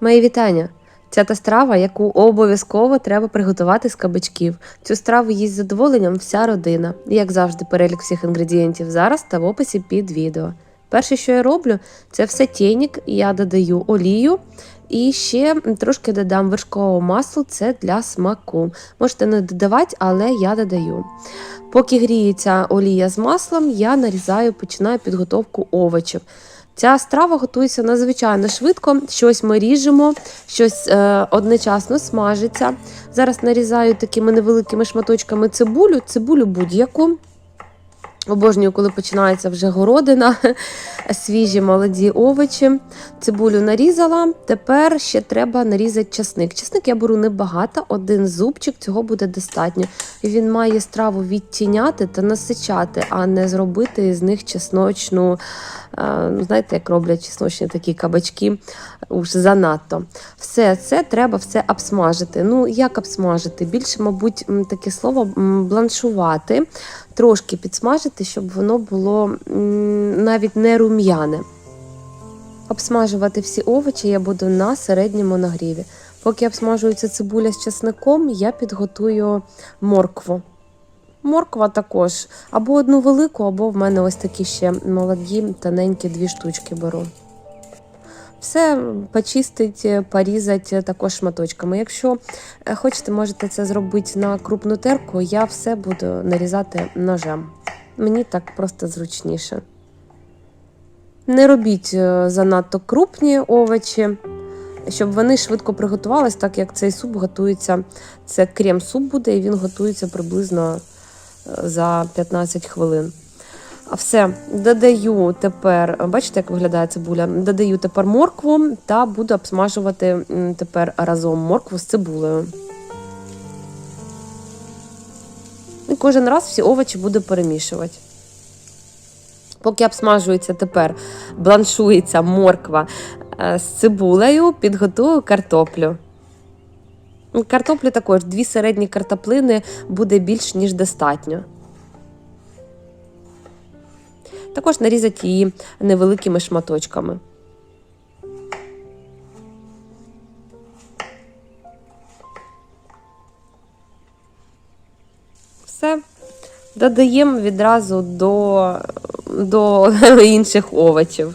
Мої вітання! Це та страва, яку обов'язково треба приготувати з кабачків. Цю страву їсть з задоволенням вся родина. Як завжди, перелік всіх інгредієнтів зараз та в описі під відео. Перше, що я роблю, це все тєнік. Я додаю олію і ще трошки додам вершкового масла, це для смаку. Можете не додавати, але я додаю. Поки гріється олія з маслом, я нарізаю, починаю підготовку овочів. Ця страва готується надзвичайно швидко. Щось ми ріжемо, щось е, одночасно смажиться. Зараз нарізаю такими невеликими шматочками цибулю, цибулю будь-яку. Обожнюю, коли починається вже городина, свіжі молоді овочі. Цибулю нарізала. Тепер ще треба нарізати часник. Часник я беру небагато, один зубчик, цього буде достатньо. Він має страву відтіняти та насичати, а не зробити з них чесночну. е, ну, Знаєте, як роблять чесночні такі кабачки уж занадто. Все це треба все обсмажити. Ну, як обсмажити? Більше, мабуть, таке слово бланшувати, трошки підсмажити, щоб воно було навіть не рум'яне. Обсмажувати всі овочі я буду на середньому нагріві. Поки обсмажується цибуля з чесником, я підготую моркву. Морква також або одну велику, або в мене ось такі ще молоді, тоненькі дві штучки беру. Все почистить, порізати також шматочками. Якщо е, хочете, можете це зробити на крупну терку, я все буду нарізати ножем. Мені так просто зручніше. Не робіть е, занадто крупні овочі, щоб вони швидко приготувались, так як цей суп готується. Це крем-суп буде, і він готується приблизно е, за 15 хвилин. Все, додаю тепер, бачите, як виглядає цибуля? Додаю тепер моркву та буду обсмажувати тепер разом моркву з цибулею. І кожен раз всі овочі буду перемішувати. Поки обсмажується тепер, бланшується морква е, з цибулею, підготую картоплю. Картоплі також дві середні картоплини буде більш ніж достатньо. Також нарізати її невеликими шматочками. Все. Додаємо відразу до, до інших овочів.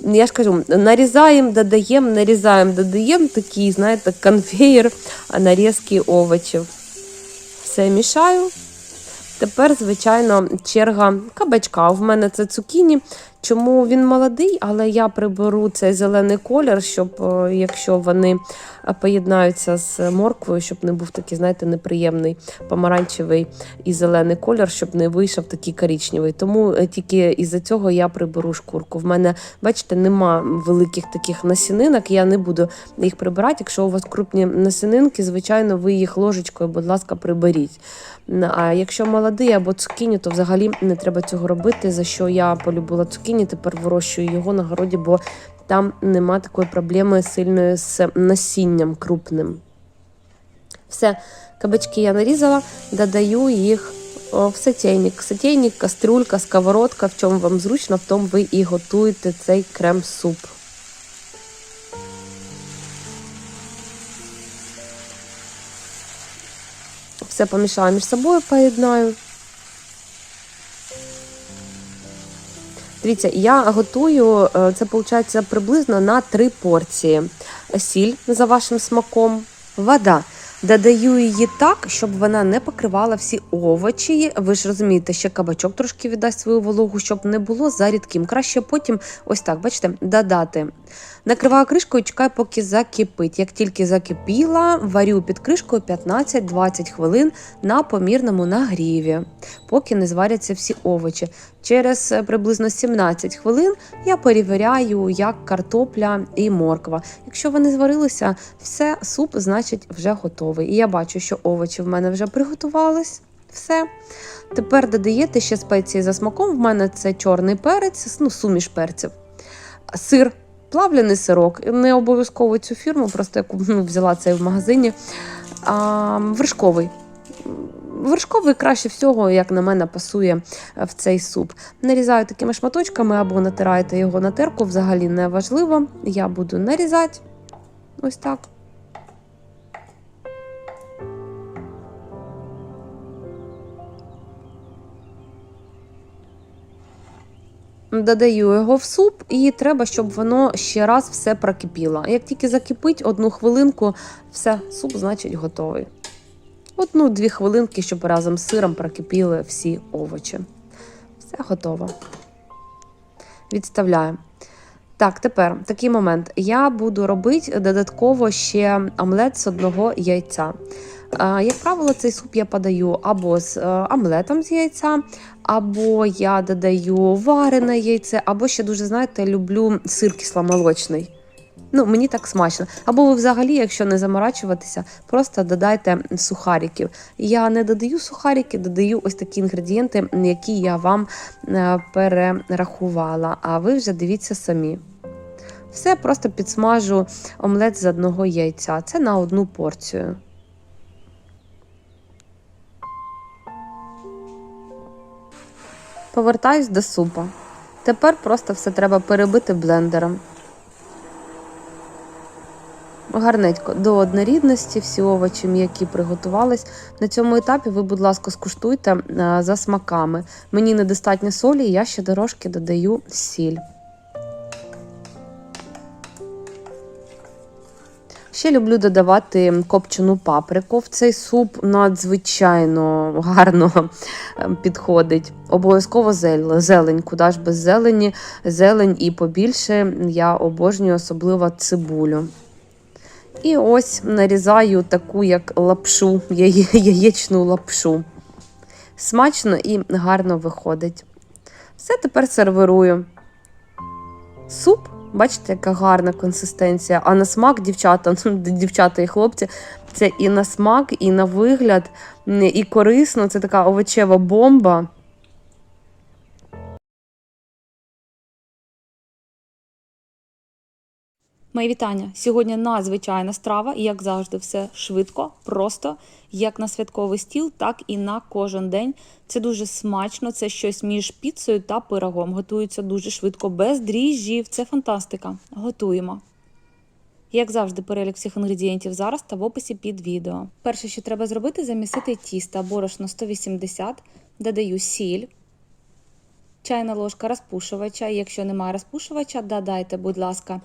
Я ж кажу, нарізаємо, додаємо, нарізаємо, додаємо такий, знаєте, конвейер нарізки овочів. Все мішаю. Тепер, звичайно, черга кабачка. У мене це цукіні. Чому він молодий, але я приберу цей зелений колір, щоб е, якщо вони е, поєднаються з морквою, щоб не був такий, знаєте, неприємний помаранчевий і зелений колір, щоб не вийшов такий коричневий. Тому е, тільки із-за цього я приберу шкурку. В мене, бачите, нема великих таких насінинок, я не буду їх прибирати. Якщо у вас крупні насінинки, звичайно, ви їх ложечкою, будь ласка, приберіть. А якщо молодий або цукіні, то взагалі не треба цього робити. За що я полюбила цукіні, тепер вирощую його на городі, бо там нема такої проблеми сильної з насінням крупним. Все, кабачки я нарізала, додаю їх в сотейник. Сотейник, кастрюлька, сковородка, в чому вам зручно, в тому ви і готуєте цей крем-суп. Все помішаю між собою, поєднаю. Дивіться, я готую, е, це виходить приблизно на 3 порції. Сіль за вашим смаком, вода. Додаю її так, щоб вона не покривала всі овочі. Ви ж розумієте, ще кабачок трошки віддасть свою вологу, щоб не було за рідким. Краще потім, ось так, бачите, додати. Накриваю кришкою, чекаю, поки закипить. Як тільки закипіла, варю під кришкою 15-20 хвилин на помірному нагріві, поки не зваряться всі овочі. Через е, приблизно 17 хвилин я перевіряю, як картопля і морква. Якщо вони зварилися, все, суп, значить, вже готовий. І я бачу, що овочі в мене вже приготувались. Все. Тепер додаєте ще спеції за смаком. В мене це чорний перець, ну, суміш перців, сир, плавлений сирок. Не обов'язково цю фірму, просто яку ну, взяла цей в магазині. А, вершковий. Вершковий краще всього, як на мене, пасує е, в цей суп. Нарізаю такими шматочками або натираєте його на терку, взагалі не важливо. Я буду нарізати ось так. Додаю його в суп, і треба, щоб воно ще раз все прокипіло. Як тільки закипить одну хвилинку, все, суп, значить, готовий. Одну-дві хвилинки, щоб разом з сиром прокипіли всі овочі. Все готово. Відставляю. Так, тепер такий момент. Я буду робити додатково ще омлет з одного яйця. Як правило, цей суп я подаю або з е, омлетом з яйця, або я додаю варене яйце, або ще дуже, знаєте, люблю сир кисломолочний. Ну, мені так смачно. Або ви взагалі, якщо не заморачуватися, просто додайте сухариків. Я не додаю сухарики, додаю ось такі інгредієнти, які я вам е, перерахувала. А ви вже дивіться самі. Все просто підсмажу омлет з одного яйця. Це на одну порцію. Повертаюсь до супа. Тепер просто все треба перебити блендером. Гарненько до однорідності всі овочі м'які приготувались. На цьому етапі ви, будь ласка, скуштуйте е, за смаками. Мені недостатньо солі, я ще дорожки додаю сіль. Ще люблю додавати копчену паприку. В цей суп надзвичайно гарно е, підходить. Обов'язково зелень, зелень, куди ж без зелені, зелень і побільше. Я обожнюю особливо цибулю. І ось нарізаю таку, як лапшу, яє- яєчну лапшу. Смачно і гарно виходить. Все тепер сервірую. Суп, бачите, яка гарна консистенція. А на смак, дівчата, ну, дівчата і хлопці, це і на смак, і на вигляд, і корисно. Це така овочева бомба. Мої вітання. Сьогодні надзвичайна страва, і як завжди, все швидко, просто як на святковий стіл, так і на кожен день. Це дуже смачно. Це щось між піцею та пирогом. Готується дуже швидко, без дріжджів. Це фантастика. Готуємо. Як завжди, перелік всіх інгредієнтів зараз та в описі під відео. Перше, що треба зробити, замісити тісто борошно 180, додаю сіль, чайна ложка розпушувача. Якщо немає розпушувача, додайте, будь ласка,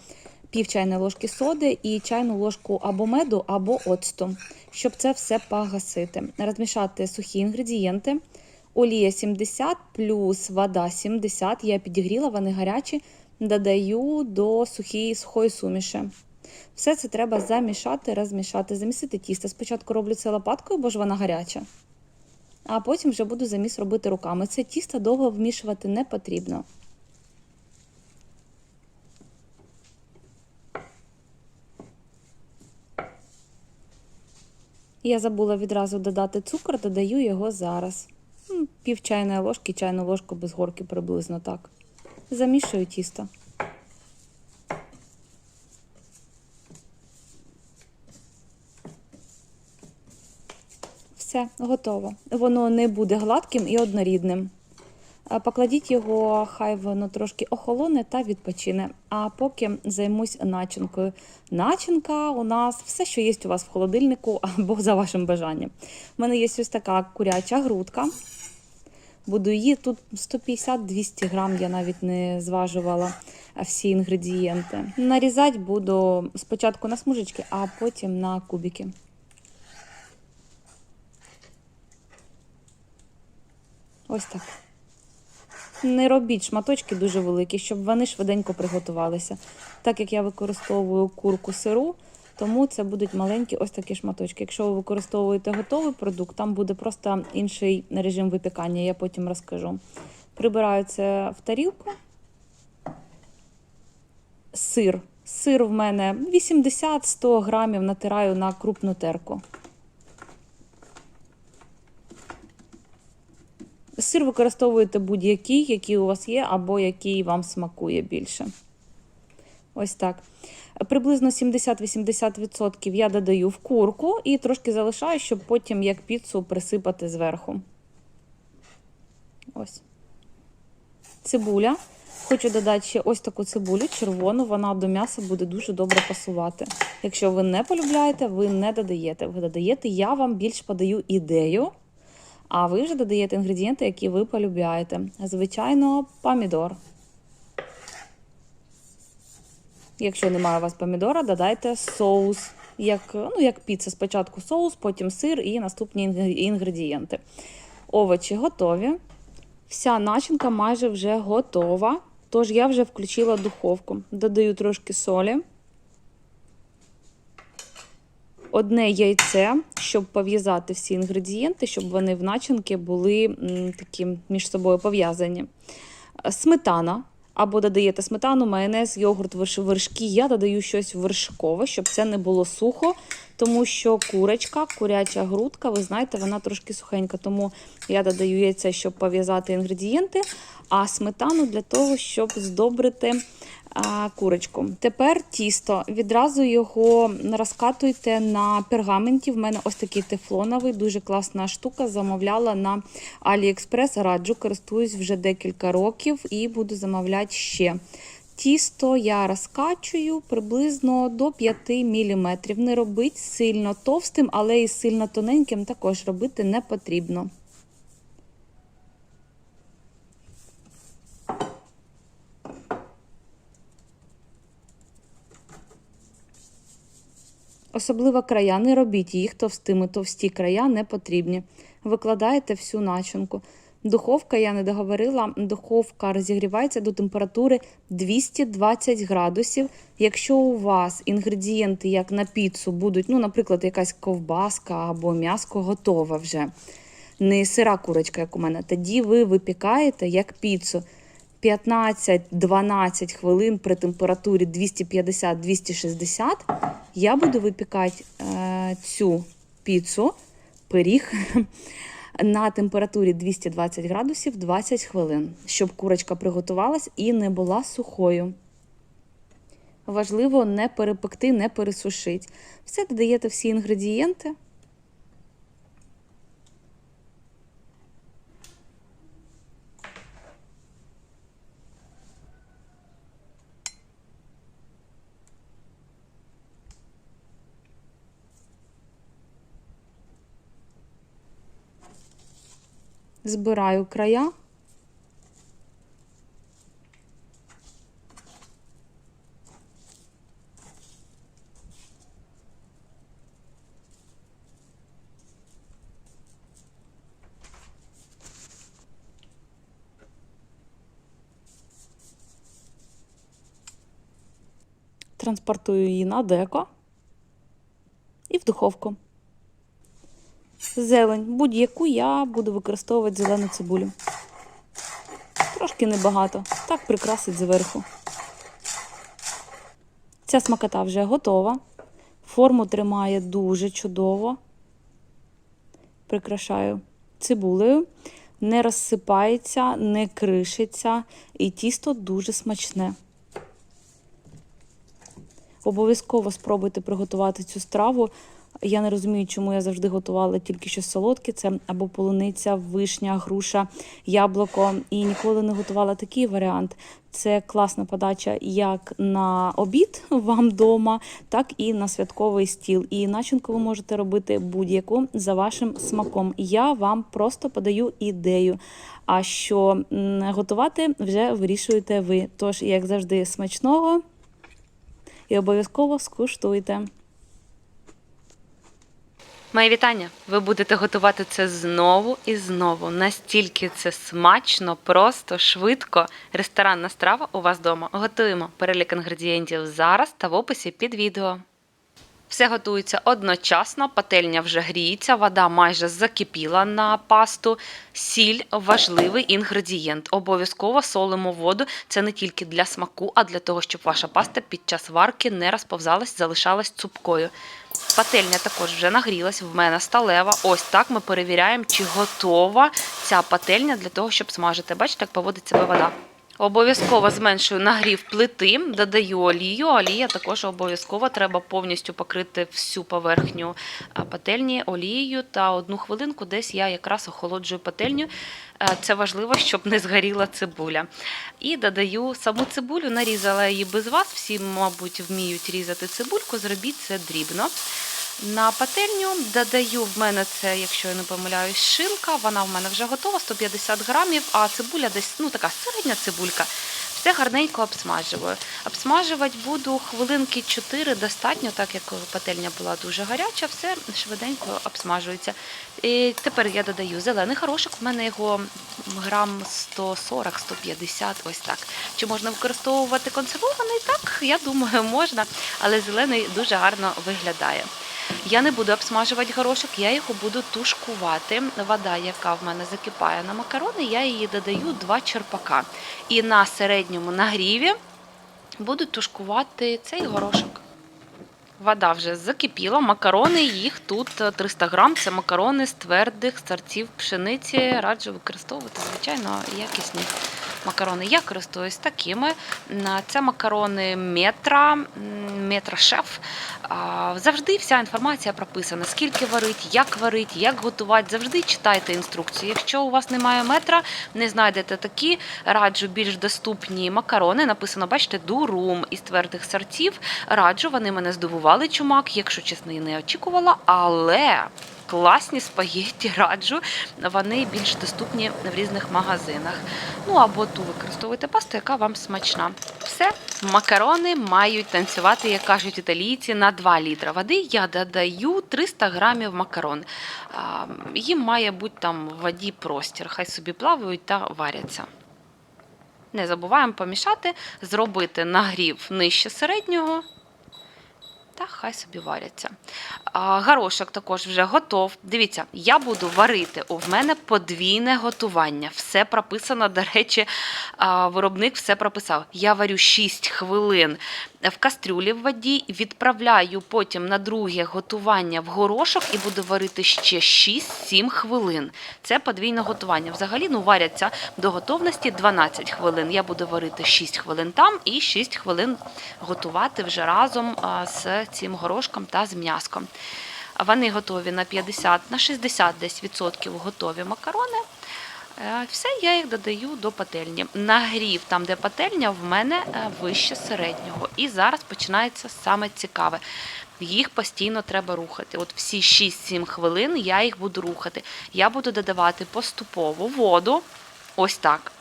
пів чайної ложки соди і чайну ложку або меду, або оцту, щоб це все погасити. Розмішати сухі інгредієнти. Олія 70 плюс вода 70. Я підігріла, вони гарячі. Додаю до сухої сухої суміші. Все це треба замішати, розмішати, замісити тісто. Спочатку роблю це лопаткою, бо ж вона гаряча. А потім вже буду заміс робити руками. Це тісто довго вмішувати не потрібно. Я забула відразу додати цукор, додаю його зараз. Пів чайної ложки, чайну ложку без горки приблизно так. Замішую тісто. Все, готово. Воно не буде гладким і однорідним. А Покладіть його, хай воно трошки охолоне та відпочине. А поки займусь начинкою. Начинка у нас все, що є у вас в холодильнику або за вашим бажанням. У мене є ось така куряча грудка. Буду її тут 150-200 грам, я навіть не зважувала всі інгредієнти. Нарізати буду спочатку на смужечки, а потім на кубики. Ось так. Не робіть шматочки дуже великі, щоб вони швиденько приготувалися. Так як я використовую курку сиру, тому це будуть маленькі ось такі шматочки. Якщо ви використовуєте готовий продукт, там буде просто інший режим випікання, я потім розкажу. Прибираю це в тарілку. Сир. Сир в мене 80-100 грамів натираю на крупну терку. Сир використовуєте будь-який, який у вас є, або який вам смакує більше. Ось так. Приблизно 70-80% я додаю в курку і трошки залишаю, щоб потім як піцу присипати зверху. Ось. Цибуля. Хочу додати ще ось таку цибулю червону, вона до м'яса буде дуже добре пасувати. Якщо ви не полюбляєте, ви не додаєте. Ви додаєте, я вам більш подаю ідею, а ви вже додаєте інгредієнти, які ви полюбляєте. Звичайно, помідор. Якщо немає у вас помідора, додайте соус. Як, ну, як піца. Спочатку соус, потім сир і наступні інгредієнти. Овочі готові. Вся начинка майже вже готова. Тож я вже включила духовку. Додаю трошки солі. Одне яйце, щоб пов'язати всі інгредієнти, щоб вони в начинки були такі між собою пов'язані. Е, Сметана. Або додаєте сметану, майонез, йогурт, вершки. Я додаю щось вершкове, щоб це не було сухо, тому що курочка, куряча грудка, ви знаєте, вона трошки сухенька. Тому я додаю яйце, щоб пов'язати інгредієнти, а сметану для того, щоб здобрити курочку. Тепер тісто. Відразу його розкатуйте на пергаменті. В мене ось такий тефлоновий, дуже класна штука. Замовляла на AliExpress. Раджу, користуюсь вже декілька років і буду замовляти ще. Тісто я розкачую приблизно до 5 мм. Не робить сильно товстим, але і сильно тоненьким також робити не потрібно. Особливо края, не робіть їх товстими, товсті края не потрібні. Викладаєте всю начинку. Духовка, я не договорила, духовка розігрівається до температури 220 градусів. Якщо у вас інгредієнти, як на піцу, будуть, ну, наприклад, якась ковбаска або м'яско готове вже, не сира курочка, як у мене, тоді ви випікаєте як піцу. 15-12 хвилин при температурі 250-260 я буду випікати е, цю піцу, пиріг на температурі 220 градусів 20 хвилин, щоб курочка приготувалась і не була сухою. Важливо не перепекти, не пересушити. Все додаєте всі інгредієнти. Збираю края. Транспортую її на деко і в духовку. Зелень, будь-яку я буду використовувати зелену цибулю. Трошки небагато, так прикрасить зверху. Ця смакота вже готова. Форму тримає дуже чудово. Прикрашаю цибулею. Не розсипається, не кришиться, і тісто дуже смачне. Обов'язково спробуйте приготувати цю страву. Я не розумію, чому я завжди готувала тільки що солодке. Це або полуниця, вишня, груша, яблуко. І ніколи не готувала такий варіант. Це класна подача як на обід вам вдома, так і на святковий стіл. І начинку ви можете робити будь-яку за вашим смаком. Я вам просто подаю ідею. А що готувати вже вирішуєте ви. Тож, як завжди, смачного і обов'язково скуштуйте. Мої вітання! Ви будете готувати це знову і знову. Настільки це смачно, просто, швидко. Ресторанна страва у вас вдома. Готуємо перелік інгредієнтів зараз та в описі під відео. Все готується одночасно, пательня вже гріється, вода майже закипіла на пасту. Сіль важливий інгредієнт. Обов'язково солимо воду. Це не тільки для смаку, а для того, щоб ваша паста під час варки не розповзалась, залишалась цупкою. Пательня також вже нагрілась, в мене сталева. Ось так ми перевіряємо, чи готова ця пательня для того, щоб смажити. Бачите, як поводить себе вода. Обов'язково зменшую нагрів плити, додаю олію. Олія також обов'язково треба повністю покрити всю поверхню пательні олією та одну хвилинку десь я якраз охолоджую пательню. Е, Це важливо, щоб не згоріла цибуля. І додаю саму цибулю, нарізала її без вас. Всі, мабуть, вміють різати цибульку, зробіть це дрібно. На пательню додаю в мене це, якщо я не помиляюсь, шинка. Вона в мене вже готова, 150 грамів, а цибуля десь ну така середня цибулька. Все гарненько обсмажую. Обсмажувати буду хвилинки 4 достатньо, так як пательня була дуже гаряча, все швиденько обсмажується. І тепер я додаю зелений горошок, в мене його грам 140-150, ось так. Чи можна використовувати консервований? Так, я думаю, можна, але зелений дуже гарно виглядає. Я не буду обсмажувати горошок, я його буду тушкувати. Вода, яка в мене закипає на макарони, я її додаю 2 черпака. І на середньому нагріві буду тушкувати цей горошок. Вода вже закипіла, макарони, їх тут е, 300 грам. Це макарони з твердих сорців пшениці. Раджу використовувати, звичайно, якісні макарони. Я користуюсь такими. Це макарони метра, метра шеф. Завжди вся інформація прописана: скільки варить, як варить, як готувати. Завжди читайте інструкцію. Якщо у вас немає метра, не знайдете такі, раджу більш доступні макарони. Написано, бачите, дурум із твердих сортів. Раджу, вони мене здивували чумак, якщо чесно, і не очікувала, але. Класні спагетті раджу, вони більш доступні в різних магазинах. Ну або ту використовуйте пасту, яка вам смачна. Все, макарони мають танцювати, як кажуть італійці, на 2 літра води. Я додаю 300 грамів макарон. Їм має бути там в воді простір. Хай собі плавають та варяться. Не забуваємо помішати, зробити нагрів нижче середнього. Та хай собі варяться. А, горошок також вже готов. Дивіться, я буду варити. У мене подвійне готування. Все прописано, до речі, виробник все прописав. Я варю 6 хвилин в кастрюлі в воді, відправляю потім на друге готування в горошок і буду варити ще 6-7 хвилин. Це подвійне готування. Взагалі ну, варяться до готовності 12 хвилин. Я буду варити 6 хвилин там і 6 хвилин готувати вже разом з цим горошком та з м'яском. Вони готові на 50, на 60 десь відсотків готові макарони. Е, Все, я їх додаю до пательні. Нагрів там, де пательня, в мене е, вище середнього. І зараз починається саме цікаве. Їх постійно треба рухати. От всі 6-7 хвилин я їх буду рухати. Я буду додавати поступово воду. Ось так.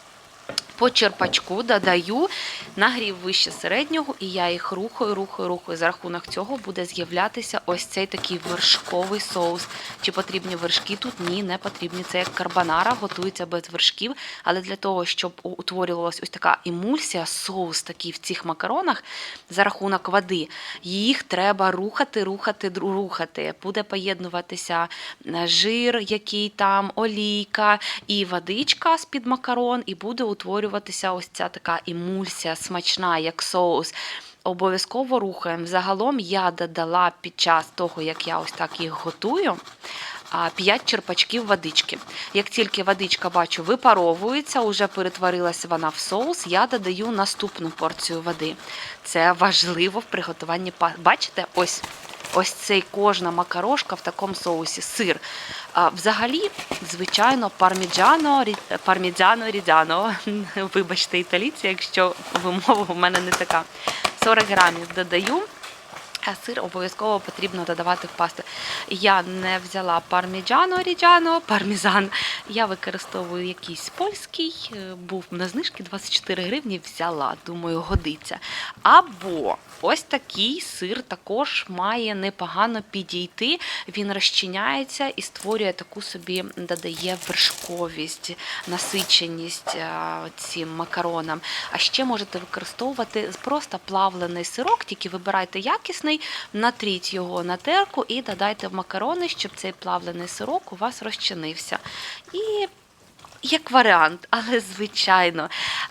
По черпачку додаю нагрів вище середнього, і я їх рухаю, рухаю, рухаю. За рахунок цього буде з'являтися ось цей такий вершковий соус. Чи потрібні вершки тут? Ні, не потрібні. Це як карбонара, готується без вершків. Але для того, щоб у- утворювалась ось така емульсія, соус такий в цих макаронах за рахунок води, їх треба рухати, рухати, рухати. Буде поєднуватися е, жир, який там, олійка і водичка з-під макарон, і буде утворюватися ось ця така емульсія смачна, як соус. Обов'язково рухаємо. Загалом я додала під час того, як я ось так їх готую. 5 черпачків водички. Як тільки водичка бачу випаровується, вже перетворилася вона в соус, я додаю наступну порцію води. Це важливо в приготуванні Бачите, ось ось цей кожна макарошка в такому соусі, сир. А, взагалі, звичайно, парміджано, парміджано рідяно. Вибачте, італійці, якщо вимова в мене не така. 40 грамів додаю. А сир обов'язково потрібно додавати в пасту. Я не взяла парміджано ріджано, пармізан. Я використовую якийсь польський, е, був на знижки 24 гривні, взяла, думаю, годиться. Або ось такий сир також має непогано підійти. Він розчиняється і створює таку собі, додає вершковість, насиченість е, цим макаронам. А ще можете використовувати просто плавлений сирок, тільки вибирайте якісний, натріть його на терку і додайте в макарони, щоб цей плавлений сирок у вас розчинився. І як варіант, але звичайно,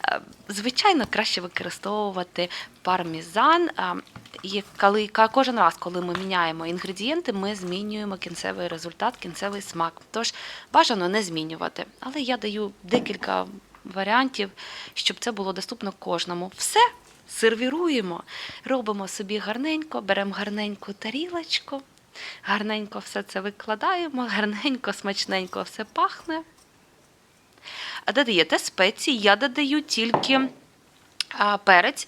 е, звичайно, краще використовувати пармізан. е, І коли кожен раз, коли ми міняємо інгредієнти, ми змінюємо кінцевий результат, кінцевий смак. Тож бажано не змінювати. Але я даю декілька варіантів, щоб це було доступно кожному. Все сервіруємо, робимо собі гарненько, беремо гарненьку тарілочку, гарненько все це викладаємо, гарненько, смачненько все пахне. А додаєте спеції, я додаю тільки перець.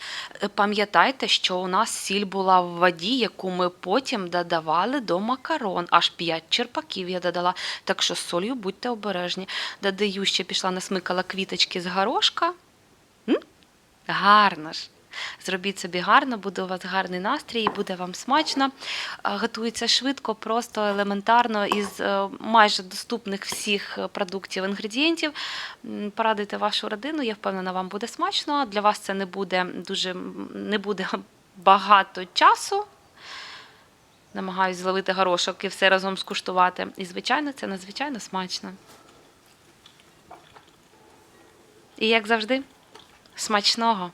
Пам'ятайте, що у нас сіль була в воді, яку ми потім додавали до макарон. Аж 5 черпаків я додала. Так що з солью будьте обережні. Додаю, ще пішла насмикала квіточки з горошка. М? Гарно ж. Зробіть собі гарно, буде у вас гарний настрій, буде вам смачно. Готується швидко, просто елементарно із е, майже доступних всіх е, продуктів інгредієнтів. Порадуйте вашу родину, я впевнена, вам буде смачно. Для вас це не буде дуже не буде багато часу. Намагаюсь зловити горошок і все разом скуштувати. І, звичайно, це надзвичайно смачно. І як завжди, смачного!